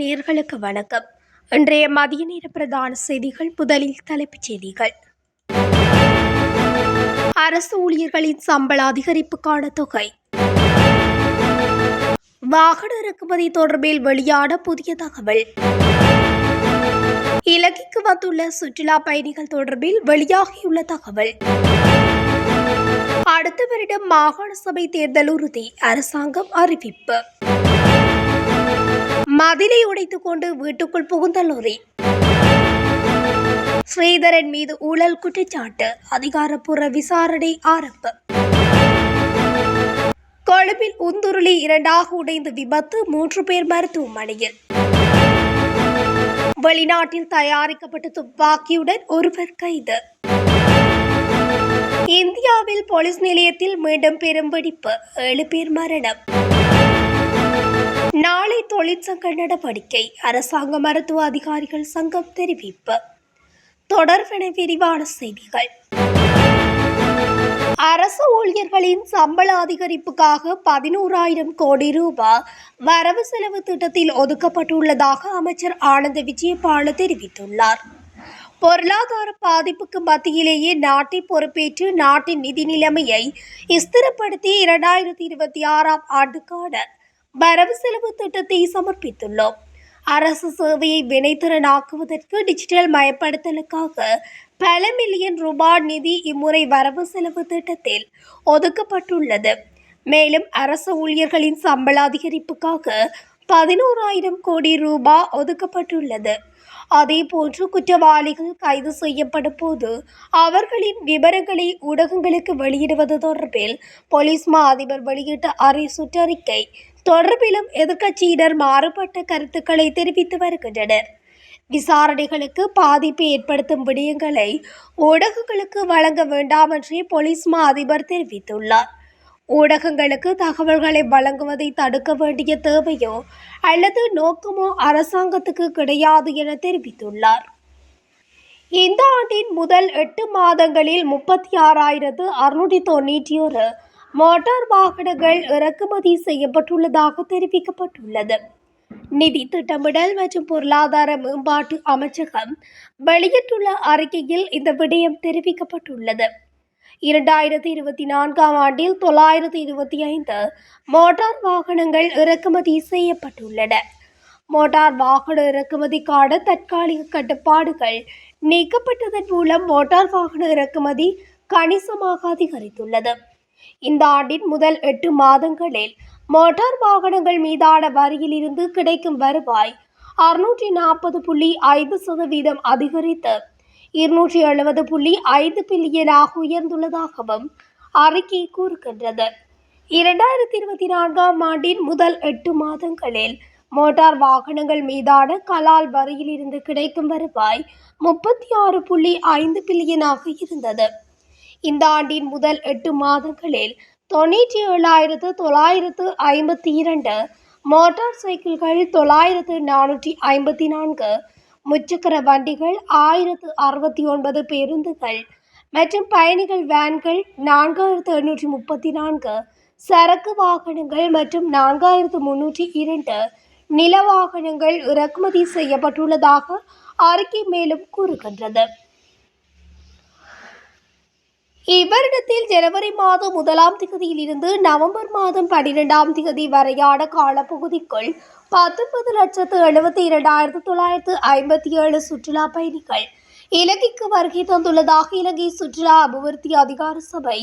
நேர்களுக்கு வணக்கம். இன்றைய மதிய நேர பிரதான செய்திகள் முதலில் தலைப்புச் செய்திகள். அரசு ஊழியர்களின் சம்பள அதிகரிப்புக்கான தொகை. வாகன இறக்குமதி தொடர்பில் வெளியான புதிய தகவல். இலங்கைக்கு வந்துள்ள சுற்றுலா பயணிகள் தொடர்பில் வெளியாகியுள்ள தகவல். அடுத்த வருடம் மாகாண சபை தேர்தல் உறுதி. அரசாங்கம் அறிவிப்பு. மதிலை உடைத்துக் கொண்டு வீட்டுக்குள் புகுந்த லொரி. ஸ்ரீதரன் மீது ஊழல் குற்றச்சாட்டு அதிகாரப்பூர்வ விசாரணை ஆரம்பம். கொழும்பில் உந்துருளி இரண்டாக உடைந்த விபத்து மூன்று பேர் மருத்துவமனையில். வெளிநாட்டில் தயாரிக்கப்பட்ட துப்பாக்கியுடன் ஒருவர் கைது. இந்தியாவில் போலீஸ் நிலையத்தில் மீண்டும் பெரும் வெடிப்பு ஏழு பேர் மரணம். நாளை தொழிற்சங்க நடவடிக்கை. அரசாங்க மருத்துவ அதிகாரிகள் சங்கம் தெரிவிப்பு. தொடர்பென விரிவான செய்திகள். அரசு ஊழியர்களின் சம்பள அதிகரிப்புக்காக பதினோராயிரம் கோடி ரூபாய் வரவு செலவு திட்டத்தில் ஒதுக்கப்பட்டுள்ளதாக அமைச்சர் ஆனந்த விஜயபால தெரிவித்துள்ளார். பொருளாதார பாதிப்புக்கு மத்தியிலேயே நாட்டை பொறுப்பேற்று நாட்டின் நிதி நிலைமையை ஸ்திரப்படுத்தி இரண்டாயிரத்தி இருபத்தி ஆறாம் ஆண்டுக்கான வரவு செலவு திட்டத்தை சமர்ப்பித்துள்ளோம். அரசு சேவையை வினைத்திறனாக்குவதற்கு டிஜிட்டல் மயப்படுத்தலுக்காக பல மில்லியன் ரூபாய் நிதி இம்முறை வரவு செலவு திட்டத்தில் ஒதுக்கப்பட்டுள்ளது. மேலும் அரசு ஊழியர்களின் சம்பள அதிகரிப்புக்காக பதினோராயிரம் கோடி ரூபாய் ஒதுக்கப்பட்டுள்ளது. அதேபோன்று குற்றவாளிகள் கைது செய்யப்படும் போது அவர்களின் விவரங்களை ஊடகங்களுக்கு வெளியிடுவது தொடர்பில் போலீஸ் மா அதிபர் வெளியிட்ட அறை சுற்றறிக்கை தொடர்பிலும் எதிர்க்கட்சியினர் மாறுபட்ட கருத்துக்களை தெரிவித்து வருகின்றனர். விசாரணைகளுக்கு பாதிப்பு ஏற்படுத்தும் விடயங்களை ஊடகங்களுக்கு வழங்க வேண்டாம் என்று போலீஸ் மா அதிபர் தெரிவித்துள்ளார். ஊடகங்களுக்கு தகவல்களை வழங்குவதை தடுக்க வேண்டிய தேவையோ அல்லது நோக்கமோ அரசாங்கத்துக்கு கிடையாது என தெரிவித்துள்ளார். இந்த ஆண்டின் முதல் எட்டு மாதங்களில் முப்பத்தி ஆறாயிரத்து அறுநூற்றி தொண்ணூற்றி ஒரு மோட்டார் வாகனங்கள் இறக்குமதி செய்யப்பட்டுள்ளதாக தெரிவிக்கப்பட்டுள்ளது. நிதி திட்டமிடல் மற்றும் பொருளாதார மேம்பாட்டு அமைச்சகம் வெளியிட்டுள்ள அறிக்கையில் இந்த விடயம் தெரிவிக்கப்பட்டுள்ளது. இரண்டாயிரத்தி இருபத்தி நான்காம் ஆண்டில் தொள்ளாயிரத்தி இருபத்தி ஐந்து மோட்டார் வாகனங்கள் இறக்குமதி செய்யப்பட்டுள்ளன. மோட்டார் வாகன இறக்குமதிக்கான தற்காலிக கட்டுப்பாடுகள் நீக்கப்பட்டதன் மூலம் மோட்டார் வாகன இறக்குமதி கணிசமாக அதிகரித்துள்ளது. இந்த ஆண்டின் முதல் எட்டு மாதங்களில் மோட்டார் வாகனங்கள் மீதான வரியிலிருந்து கிடைக்கும் வருவாய் அறுநூற்றி நாற்பது புள்ளி ஐந்து சதவீதம் அதிகரித்து இருநூற்றி எழுபது புள்ளி ஐந்து பில்லியனாக உயர்ந்துள்ளதாகவும் அறிக்கை கூறுகின்றது. இரண்டாயிரத்தி இருபத்தி நான்காம் ஆண்டின் முதல் எட்டு மாதங்களில் மோட்டார் வாகனங்கள் மீதான கலால் வரியிலிருந்து கிடைக்கும் வருவாய் முப்பத்தி ஆறு புள்ளி ஐந்து பில்லியனாக இருந்தது. இந்த ஆண்டின் முதல் எட்டு மாதங்களில் தொண்ணூற்றி ஏழாயிரத்து தொள்ளாயிரத்து ஐம்பத்தி இரண்டு மோட்டார் சைக்கிள்கள் தொள்ளாயிரத்து நானூற்றி ஐம்பத்தி நான்கு முச்சக்கர வண்டிகள் ஆயிரத்து அறுபத்தி ஒன்பது பேருந்துகள் மற்றும் பயணிகள் வேன்கள் நான்காயிரத்து எண்ணூற்றி முப்பத்தி நான்கு சரக்கு வாகனங்கள் மற்றும் நான்காயிரத்து முன்னூற்றி இரண்டு நில வாகனங்கள் இறக்குமதி செய்யப்பட்டுள்ளதாக அறிக்கை மேலும் கூறுகின்றது. இவ்வருடத்தில் ஜனவரி மாதம் முதலாம் திகதியில் இருந்து நவம்பர் மாதம் பன்னிரெண்டாம் திகதி வரையான காலப்பகுதிக்குள் பத்தொன்பது லட்சத்து எழுபத்தி இரண்டாயிரத்து தொள்ளாயிரத்து ஐம்பத்தி ஏழு சுற்றுலா பயணிகள் இலங்கைக்கு வருகை தந்துள்ளதாக இலங்கை சுற்றுலா அபிவிருத்தி அதிகார சபை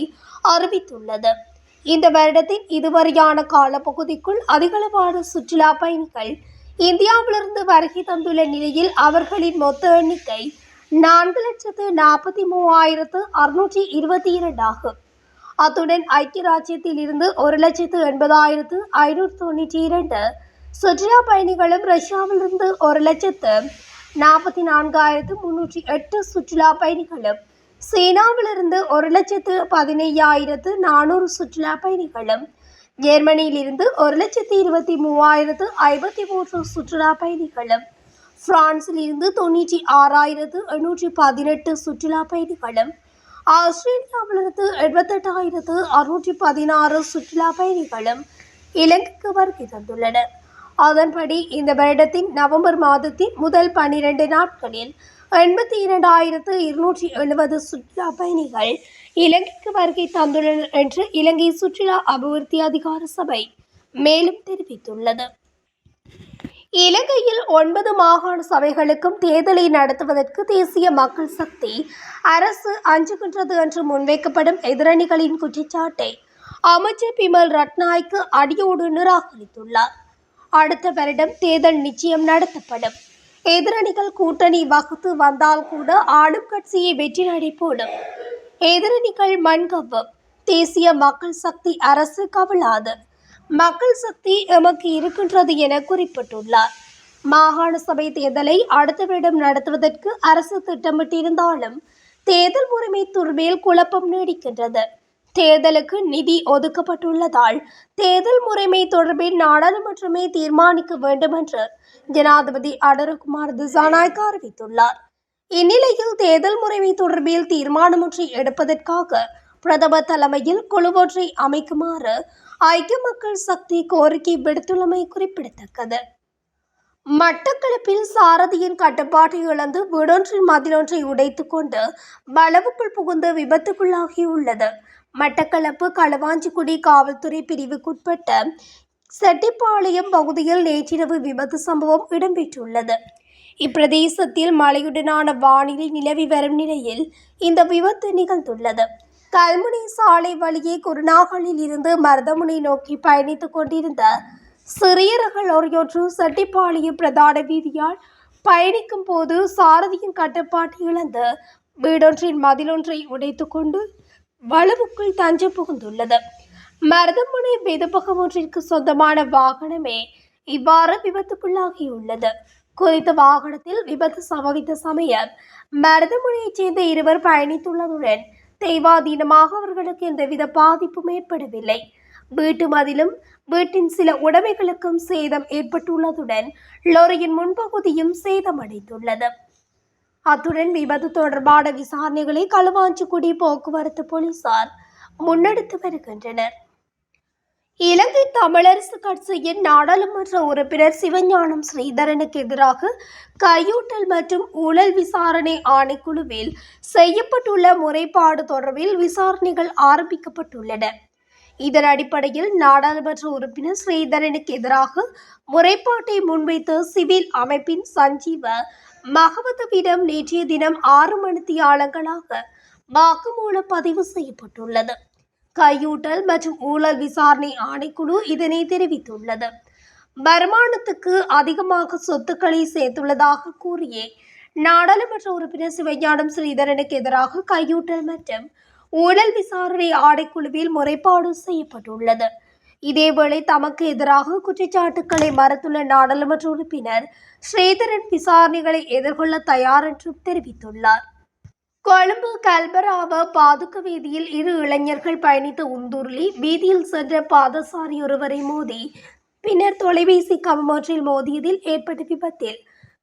அறிவித்துள்ளது. இந்த வருடத்தின் இதுவரையான காலப்பகுதிக்குள் அதிகளவான சுற்றுலா பயணிகள் இந்தியாவிலிருந்து வருகை தந்துள்ள நிலையில் அவர்களின் மொத்த எண்ணிக்கை நான்கு லட்சத்து நாற்பத்தி மூவாயிரத்து அறுநூற்றி இருபத்தி இரண்டு ஆகும் அத்துடன் ஐக்கிய ராஜ்யத்தில் இருந்து ஒரு லட்சத்து எண்பதாயிரத்து ஐநூற்றி தொண்ணூற்றி இரண்டு சுற்றுலா பயணிகளும் ரஷ்யாவிலிருந்து ஒரு லட்சத்து நாற்பத்தி நான்காயிரத்து முன்னூற்றி எட்டு சுற்றுலா பயணிகளும் சீனாவிலிருந்து ஒரு லட்சத்து பதினையாயிரத்து நானூறு சுற்றுலா பயணிகளும் ஜெர்மனியிலிருந்து ஒரு லட்சத்து இருபத்தி மூவாயிரத்து ஐம்பத்தி மூன்று சுற்றுலா பயணிகளும் பிரான்சில் இருந்து தொண்ணூற்றி ஆறாயிரத்து எண்ணூற்றி பதினெட்டு சுற்றுலா பயணிகளும் ஆஸ்திரேலியாவிலிருந்து எழுபத்தெட்டாயிரத்து அறுநூற்றி பதினாறு சுற்றுலா பயணிகளும் இலங்கைக்கு வருகை தந்துள்ளனர். அதன்படி இந்த வருடத்தின் நவம்பர் மாதத்தின் முதல் பன்னிரண்டு நாட்களில் எண்பத்தி இரண்டாயிரத்து இருநூற்றி எழுபது சுற்றுலா பயணிகள் இலங்கைக்கு வருகை தந்துள்ளனர் என்று இலங்கை சுற்றுலா அபிவிருத்தி அதிகார சபை மேலும் தெரிவித்துள்ளது. இலங்கையில் ஒன்பது மாகாண சபைகளுக்கும் தேர்தலை நடத்துவதற்கு தேசிய மக்கள் சக்தி அரசு அஞ்சுகின்றது என்று முன்வைக்கப்படும் எதிரணிகளின் குற்றச்சாட்டை அமைச்சர் பிமல் ரட்நாய்க்கு அடியோடு நிராகரித்துள்ளார். அடுத்த வருடம் தேர்தல் நிச்சயம் நடத்தப்படும். எதிரணிகள் கூட்டணி வகுத்து வந்தால் கூட ஆளும் கட்சியை வெற்றி நடை போடும். எதிரணிகள் மண்கவ்வும் தேசிய மக்கள் சக்தி அரசு கவலாது. மக்கள் சக்தி எமக்கு இருக்கின்றது என குறிப்பிட்டுள்ளார். மாகாண சபை தேர்தலை அடுத்த வருடம் நடத்துவதற்கு அரசு திட்டமிட்டிருந்தாலும் தேர்தல் முறைமை தொடர்பில் குழப்பம் நீடிக்கின்றது. தேர்தலுக்கு நிதி ஒதுக்கப்பட்டுள்ளதால் தேர்தல் முறைமை தொடர்பில் நாடாளுமன்றமே தீர்மானிக்க வேண்டும் என்று ஜனாதிபதி அடருகுமார் திசாநாயக் அறிவித்துள்ளார். இந்நிலையில் தேர்தல் முறைமை தொடர்பில் தீர்மானமொன்றை எடுப்பதற்காக பிரதமர் தலைமையில் குழுவொன்றை அமைக்குமாறு ஐக்கிய மக்கள் சக்தி கோரிக்கை விடுத்துள்ளமை குறிப்பிடத்தக்கது. மட்டக்களப்பில் சாரதியின் கட்டுப்பாட்டை இழந்து வீடொன்றின் மதிலொன்றை உடைத்துக்கொண்டு வளவுக்குள் புகுந்து விபத்துக்குள்ளாகியுள்ளது. மட்டக்களப்பு களவாஞ்சிக்குடி காவல்துறை பிரிவுக்குட்பட்ட செட்டிப்பாளையம் பகுதியில் நேற்றிரவு விபத்து சம்பவம் இடம்பெற்றுள்ளது. இப்பிரதேசத்தில் மழையுடனான வானிலை நிலவி வரும் நிலையில் இந்த விபத்து நிகழ்ந்துள்ளது. கல்முனை சாலை வழியே குருநாகலில் இருந்து மருதமுனை நோக்கி பயணித்துக் கொண்டிருந்த சிறிய ரக லொரியொன்று செட்டிப்பாளையம் பிரதான வீதியால் பயணிக்கும் போது சாரதியின் கட்டுப்பாட்டை இழந்து வீடொன்றின் மதிலொன்றை உடைத்துக்கொண்டு வலுவுக்குள் தஞ்சம் புகுந்துள்ளது. மருதமுனை வெதுப்பகம் ஒன்றிற்கு சொந்தமான வாகனமே இவ்வாறு விபத்துக்குள்ளாகியுள்ளது. குறித்த வாகனத்தில் விபத்து சம்பவித்த சமயம் மருதமுனையைச் சேர்ந்த இருவர் பயணித்துள்ளதுடன் தெய்வாதீனமாக அவர்களுக்கு எந்தவித பாதிப்பும் ஏற்படவில்லை. வீட்டு மதிலும் வீட்டின் சில உடைமைகளுக்கும் சேதம் ஏற்பட்டுள்ளதுடன் லோரியின் முன்பகுதியும் சேதமடைந்துள்ளது. அத்துடன் விபத்து தொடர்பான விசாரணைகளை களுவாஞ்சிக்குடி போக்குவரத்து போலீசார் முன்னெடுத்து வருகின்றனர். இலங்கை தமிழரசு கட்சியின் நாடாளுமன்ற உறுப்பினர் சிவஞானம் ஸ்ரீதரனுக்கு எதிராக கையூட்டல் மற்றும் ஊழல் விசாரணை ஆணைக்குழுவில் செய்யப்பட்டுள்ள முறைப்பாடு தொடர்பில் விசாரணைகள் ஆரம்பிக்கப்பட்டுள்ளன. இதன் அடிப்படையில் நாடாளுமன்ற உறுப்பினர் ஸ்ரீதரனுக்கு எதிராக முறைப்பாட்டை முன்வைத்த சிவில் அமைப்பின் சஞ்சீவ மகவதவிடம் நேற்றைய தினம் ஆறு மணித்தியாலங்களாக வாக்குமூலம் பதிவு செய்யப்பட்டுள்ளது. கையூட்டல் மற்றும் ஊழல் விசாரணை ஆணைக்குழு இதனை தெரிவித்துள்ளது. வருமானத்துக்கு அதிகமாக சொத்துக்களை சேர்த்துள்ளதாக கூறியே நாடாளுமன்ற உறுப்பினர் சிவஞானம் ஸ்ரீதரனுக்கு எதிராக கையூட்டல் மற்றும் ஊழல் விசாரணை ஆணைக்குழுவில் முறைப்பாடு செய்யப்பட்டுள்ளது. இதேவேளை தமக்கு எதிராக குற்றச்சாட்டுக்களை மறுத்துள்ள நாடாளுமன்ற உறுப்பினர் ஸ்ரீதரன் விசாரணைகளை எதிர்கொள்ள தயார் என்றும் தெரிவித்துள்ளார். கொழும்பு கல்பராவ பாதுக்க வீதியில் இரு இளைஞர்கள் பயணித்த உந்துருளி வீதியில் சென்ற பாதசாரி ஒருவரை மோதி பின்னர் தொலைபேசி கம்பொன்றில் மோதியதில் ஏற்பட்ட விபத்தில்.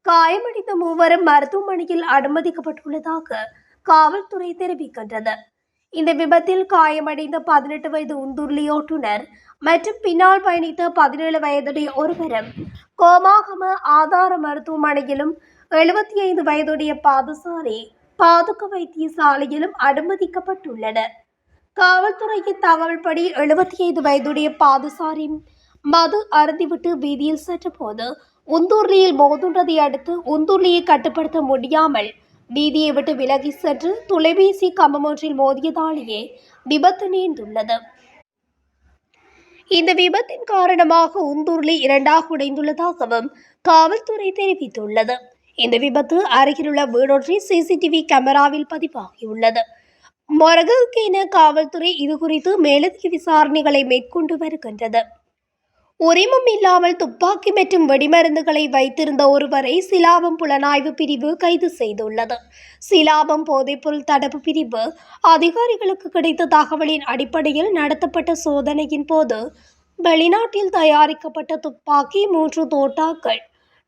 காயமடைந்த மூவரும் மருத்துவமனையில் அனுமதிக்கப்பட்டுள்ளதாக காவல்துறை தெரிவிக்கின்றது. இந்த விபத்தில் காயமடைந்த பதினெட்டு வயது உந்துருளி ஓட்டுநர் மற்றும் பின்னால் பயணித்த பதினேழு வயதுடைய ஒருவரும் கோமாகம ஆதார மருத்துவமனையிலும் எழுபத்தி ஐந்து வயதுடைய பாதசாரி பாதுக வைத்தியசாலையிலும் அனுமதிக்கப்பட்டுள்ளனர் காவல்துறையின் தகவல்படி எழுபத்தி ஐந்து வயதுடைய பாதசாரி மது அருந்திவிட்டு வீதியில் சென்றபோது உந்தூர்லியில் மோதுன்றதை அடுத்து உந்தூர்லியை கட்டுப்படுத்த முடியாமல் வீதியை விட்டு விலகி சென்று தொலைபேசி கம்பம் ஒன்றில் மோதியதாலேயே விபத்து நேர்ந்துள்ளது இந்த விபத்தின் காரணமாக உந்தூர்லி இரண்டாக உடைந்துள்ளதாகவும் காவல்துறை தெரிவித்துள்ளது. இந்த விபத்து அருகிலுள்ள வீடொன்றை சிசிடிவி கேமராவில் பதிவாகியுள்ளது. மொரகுக்கென காவல்துறை இது குறித்து மேலதிக விசாரணைகளை மேற்கொண்டு வருகின்றது. உரிமம் இல்லாமல் துப்பாக்கி மற்றும் வெடிமருந்துகளை வைத்திருந்த ஒருவரை சிலாபம் புலனாய்வு பிரிவு கைது செய்துள்ளது. சிலாபம் போதைப்பொருள் தடுப்பு பிரிவு அதிகாரிகளுக்கு கிடைத்த தகவலின் அடிப்படையில் நடத்தப்பட்ட சோதனையின் போது வெளிநாட்டில் தயாரிக்கப்பட்ட துப்பாக்கி மூன்று தோட்டாக்கள்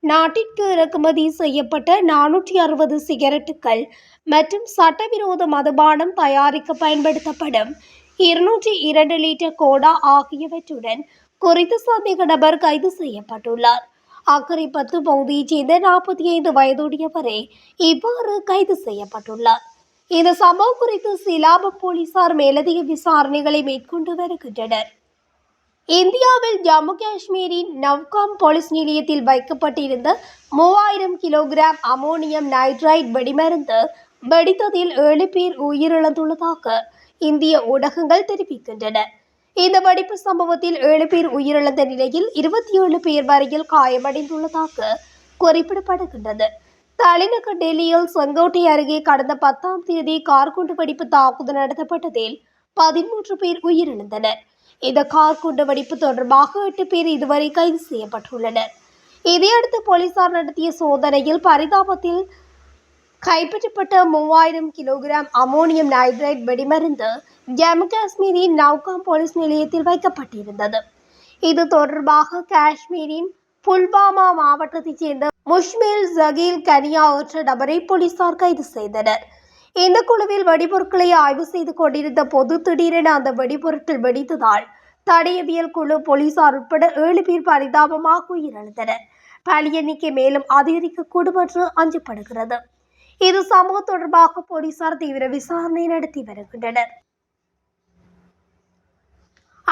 நாட்டிற்கு இறக்குமதி செய்யப்பட்ட நானூற்றி அறுபது சிகரெட்டுகள் மற்றும் சட்டவிரோத மதுபானம் தயாரிக்க பயன்படுத்தப்படும். இருநூற்றி இரண்டு லிட்டர் கோடா ஆகியவற்றுடன் குறித்த சந்தேக நபர் கைது செய்யப்பட்டுள்ளார். அக்கரைப்பத்து பத்து பகுதியைச் சேர்ந்த நாற்பத்தி ஐந்து வயதுடையவரே இவ்வாறு கைது செய்யப்பட்டுள்ளார். இந்த சம்பவம் குறித்து சிலாப போலீசார் மேலதிக விசாரணைகளை மேற்கொண்டு வருகின்றனர். இந்தியாவில் ஜம்மு காஷ்மீரின் நவ்காம் போலீஸ் நிலையத்தில் வைக்கப்பட்டிருந்த மூவாயிரம் கிலோகிராம் அமோனியம் நைட்ரைட் வெடிமருந்து வெடித்ததில் ஏழு பேர் உயிரிழந்துள்ளதாக இந்திய ஊடகங்கள் தெரிவிக்கின்றன. இந்த வெடிப்பு சம்பவத்தில் ஏழு பேர் உயிரிழந்த நிலையில் இருபத்தி ஏழு பேர் வரையில் காயமடைந்துள்ளதாக குறிப்பிடப்படுகின்றது. தலைநகர் டெல்லியில் செங்கோட்டை அருகே கடந்த பத்தாம் தேதி கார் குண்டு வெடிப்பு தாக்குதல் நடத்தப்பட்டதில் பதிமூன்று பேர் உயிரிழந்தனர். இந்த கார் குண்டு வெடிப்பு தொடர்பாக எட்டு பேர் இதுவரை கைது செய்யப்பட்டுள்ளனர். இதையடுத்து போலீசார் நடத்திய சோதனையில் பரிதாபத்தில் கைப்பற்றப்பட்ட மூவாயிரம் கிலோகிராம் அமோனியம் நைட்ரைட் வெடிமருந்து ஜம்மு காஷ்மீரின் நவ்காம் போலீஸ் நிலையத்தில் வைக்கப்பட்டிருந்தது. இது தொடர்பாக காஷ்மீரின் புல்வாமா மாவட்டத்தைச் சேர்ந்த முஷ்மில் ஜகீல் கனியா என்ற நபரை போலீசார் கைது செய்தனர். இந்த குழுவில் வெடிபொருட்களை ஆய்வு செய்து கொண்டிருந்த போது திடீரென அந்த வெடிபொருட்கள் வெடித்ததால் தடயவியல் குழு போலீசார் உட்பட ஏழு பேர் பரிதாபமாக உயிரிழந்தனர். பலி எண்ணிக்கை மேலும் அதிகரிக்கக்கூடும் என்று அஞ்சப்படுகிறது. இது சம்பவம் தொடர்பாக போலீசார் தீவிர விசாரணை நடத்தி வருகின்றனர்.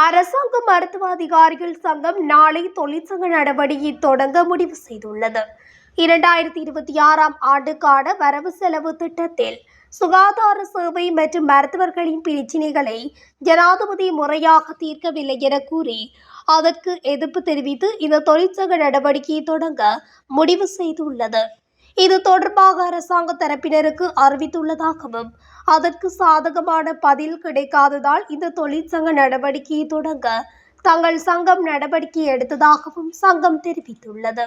அரசாங்க மருத்துவ அதிகாரிகள் சங்கம் நாளை தொழிற்சங்க நடவடிக்கை தொடங்க முடிவு செய்துள்ளது. இரண்டாயிரத்தி இருபத்தி ஆறாம் ஆண்டுக்கான வரவு செலவு திட்டத்தில் சுகாதார சேவை மற்றும் மருத்துவர்களின் பிரச்சினைகளை ஜனாதிபதி முறையாக தீர்க்கவில்லை என கூறி அதற்கு எதிர்ப்பு தெரிவித்து இந்த தொழிற்சங்க நடவடிக்கையை தொடங்க முடிவு செய்துள்ளது. இது தொடர்பாக அரசாங்க தரப்பினருக்கு அறிவித்துள்ளதாகவும் அதற்கு சாதகமான பதில் கிடைக்காததால் இந்த தொழிற்சங்க நடவடிக்கையை தொடங்க தங்கள் சங்கம் நடவடிக்கை எடுத்ததாகவும் சங்கம் தெரிவித்துள்ளது.